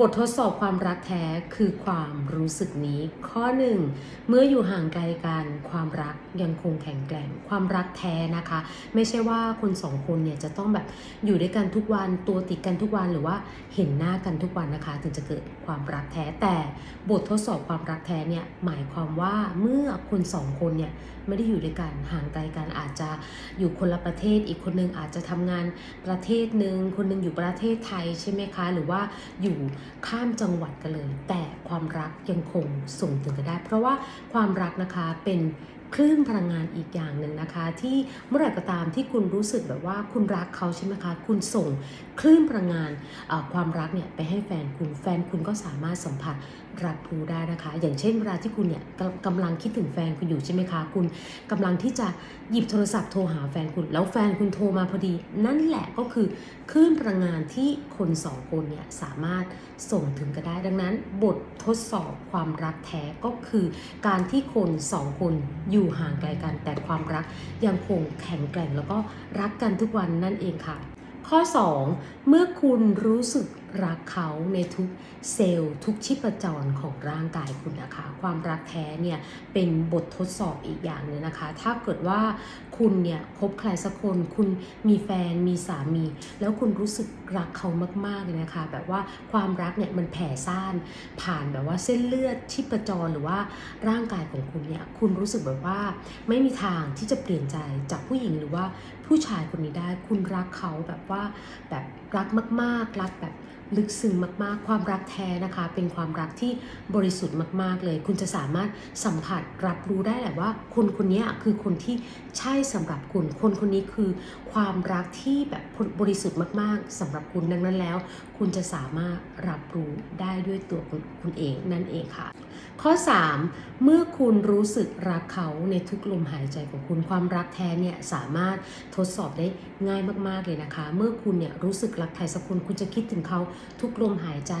บททดสอบความรักแท้คือความรู้สึกนี้ ข้อหนึ่งเมื่ออยู่ห่างไกลกันความรักยังคงแข็งแกร่ง ความรักแท้นะคะ ไม่ใช่ว่าคนสองคนเนี่ยจะต้องแบบอยู่ด้วยกันทุกวันตัวติดกันทุกวันหรือว่าเห็นหน้ากันทุกวันนะคะ ถึงจะเกิดความรักแท้แต่บททดสอบความรักแท้เนี่ยหมายความว่าเมื่อคนสองคนเนี่ยไม่ได้อยู่ด้วยกันห่างไกลกันอาจจะอยู่คนละประเทศ อีกคนนึงอาจจะทำงานประเทศหนึ่งคนหนึงอยู่ประเทศไทยใช่ไหมคะ หรือว่าอยู่ข้ามจังหวัดกันเลย แต่ความรักยังคงส่งถึงกันได้ เพราะว่าความรักนะคะเป็น คลื่นพลังงานอีกอย่างหนึ่งนะคะ ที่เมื่อไหร่ก็ตามที่คุณรู้สึกแบบว่าคุณรักเขาใช่ไหมคะ คุณส่งคลื่นพลังงานความรักเนี่ยไปให้แฟนคุณแฟนคุณก็สามารถสัมผัสรับรู้ได้นะคะ อย่างเช่นเวลาที่คุณเนี่ยกำกำลังคิดถึงแฟนคุณอยู่ใช่ไหมคะ คุณกำลังที่จะหยิบโทรศัพท์โทรหาแฟนคุณ แล้วแฟนคุณโทรมาพอดี นั่นแหละก็คือคลื่นพลังงานที่คนสองคนเนี่ยสามารถส่งถึงกันได้ ดังนั้น บททดสอบความรักแท้ก็คือ การที่คนสองคนอยูู่่ห่างไกลกันแต่ความรักยังคงแข็งแกร่งแล้วก็รักกันทุกวันนั่นเองค่ะ ข้อ 2 เมื่อคุณรู้สึก รักเขาในทุกเซลล์ทุกชีพจรของร่างกายคุณนะคะ ความรักแท้เนี่ยเป็นบททดสอบอีกอย่างหนึงนะคะ ถ้าเกิดว่าคุณเนี่ยคบใครสักคน คุณมีแฟนมีสามี แล้วคุณรู้สึกรักเขามากๆเลยนะคะ แบบว่าความรักเนี่ยมันแผ่ซ่านผ่านแบบว่าเส้นเลือดชีพจรหรือว่าร่างกายของคุณเนี่ยคุณรู้สึกแบบว่าไม่มีทางที่จะเปลี่ยนใจจากผู้หญิงหรือว่าผู้ชายคนนี้ได้ คุณรักเขาแบบว่าแบบรักมาก ๆ รักแบบลึกซึ้งมากๆ ความรักแท้นะคะ เป็นความรักที่บริสุทธิ์มากๆเลย คุณจะสามารถสัมผัสรับรู้ได้แหละว่า คนคนนี้คือคนที่ใช่สำหรับคุณ คนคนนี้คือความรักที่แบบบริสุทธิ์มากๆสำหรับคุณดังนั้นแล้ว คุณจะสามารถรับรู้ได้ด้วยตัวคุณคุณเองนั่นเองค่ะ ข้อ 3 เมื่อคุณรู้สึกรักเขาในทุกลมหายใจของคุณความรักแท้เนี่ยสามารถทดสอบได้ง่ายมากๆเลยนะคะ เมื่อคุณเนี่ยรู้สึกรักใครสักคนคุณจะคิดถึงเขาทุกลมหายใจ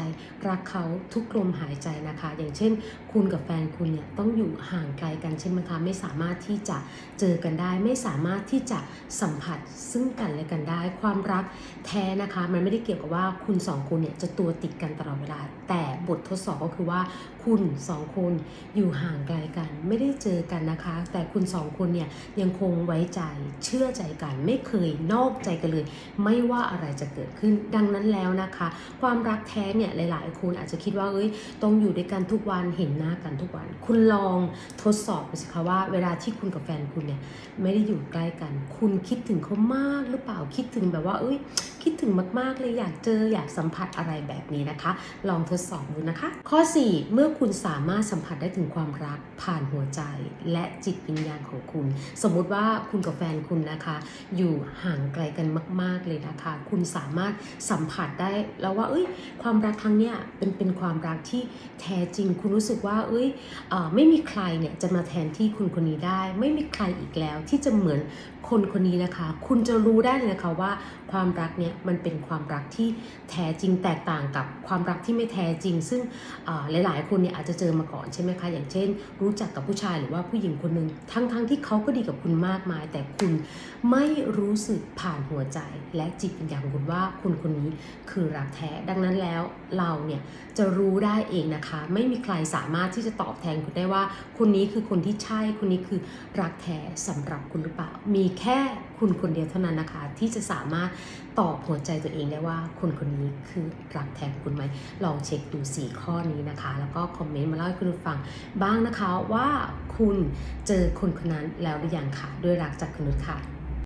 รักเขาทุกลมหายใจนะคะ อย่างเช่น คุณกับแฟนคุณเนี่ยต้องอยู่ห่างไกลกันใช่ไหมคะไม่สามารถที่จะเจอกันได้ ไม่สามารถที่จะสัมผัสซึ่งกันและกันได้ ความรักแท้นะคะ มันไม่ได้เกี่ยวกับว่าคุณสองคนเนี่ยจะตัวติดกันตลอดเวลา แต่บททดสอบก็คือว่าคุณสองคนอยู่ห่างไกลกัน ไม่ได้เจอกันนะคะ แต่คุณสองคนเนี่ยยังคงไว้ใจเชื่อใจกัน ไม่เคยนอกใจกันเลย ไม่ว่าอะไรจะเกิดขึ้นดังนั้นแล้วนะคะความรักแท้เนี่ยหลาย ๆ คนอาจจะคิดว่าเอ้ยต้องอยู่ด้วยกันทุกวันเห็นหน้ากันทุกวัน คุณลองทดสอบดูสิคะว่า เวลาที่คุณกับแฟนคุณเนี่ยไม่ได้อยู่ใกล้กัน คุณคิดถึงเขามากหรือเปล่าคิดถึงแบบว่าเอ้ย คิดถึงมากๆเลยอยากเจออยากสัมผัสอะไรแบบนี้นะคะ ลองทดสอบดูนะคะ ข้อ 4 เมื่อคุณสามารถสัมผัสได้ถึงความรักผ่านหัวใจ และจิตวิญญาณของคุณ สมมุติว่าคุณกับแฟนคุณนะคะ อยู่ห่างไกลกันมาก ๆเลยนะคะ คุณสามารถสัมผัสได้แล้วว่าเอ้ยความรักครั้งเนี้ยเป็นเป็นความรักที่แท้จริง คุณรู้สึกว่าเอ้ยอไม่มีใครเนี่ยจะมาแทนที่คุณคนนี้ได้ ไม่มีใครอีกแล้วที่จะเหมือนคนคนนี้นะคะ คุณจะรู้ได้เลยนะคะว่าความรักเนี่ยมันเป็นความรักที่แท้จริงแตกต่างกับความรักที่ไม่แท้จริง ซึ่งหลาย ๆ คนเนี่ยอาจจะเจอมาก่อนใช่ไหมคะ อย่างเช่น รู้จักกับผู้ชายหรือว่าผู้หญิงคนหนึ่งทั้งๆที่เขาก็ดีกับคุณมากมาย แต่คุณไม่รู้สึกผ่านหัวใจ และจิตวิญญาณของคุณว่าคนคนนี้คือรักแท้ ดังนั้นแล้วเราเนี่ยจะรู้ได้เองนะคะ ไม่มีใครสามารถที่จะตอบแทนคุณได้ว่า คนนี้คือคนที่ใช่คนนี้คือรักแท้สำหรับคุณหรือเปล่ามีแค่ คุณคนเดียวเท่านั้นนะคะ ที่จะสามารถตอบหัวใจตัวเองได้ว่าคนคนนี้คือรักแท้ของคุณไหมลองเช็คดู 4 ข้อนี้นะคะ แล้วก็คอมเมนต์มาเล่าให้คุณฟังบ้างนะคะว่าคุณเจอคนคนนั้นแล้วหรือยังค่ะด้วยรักจากคุณนุชค่ะ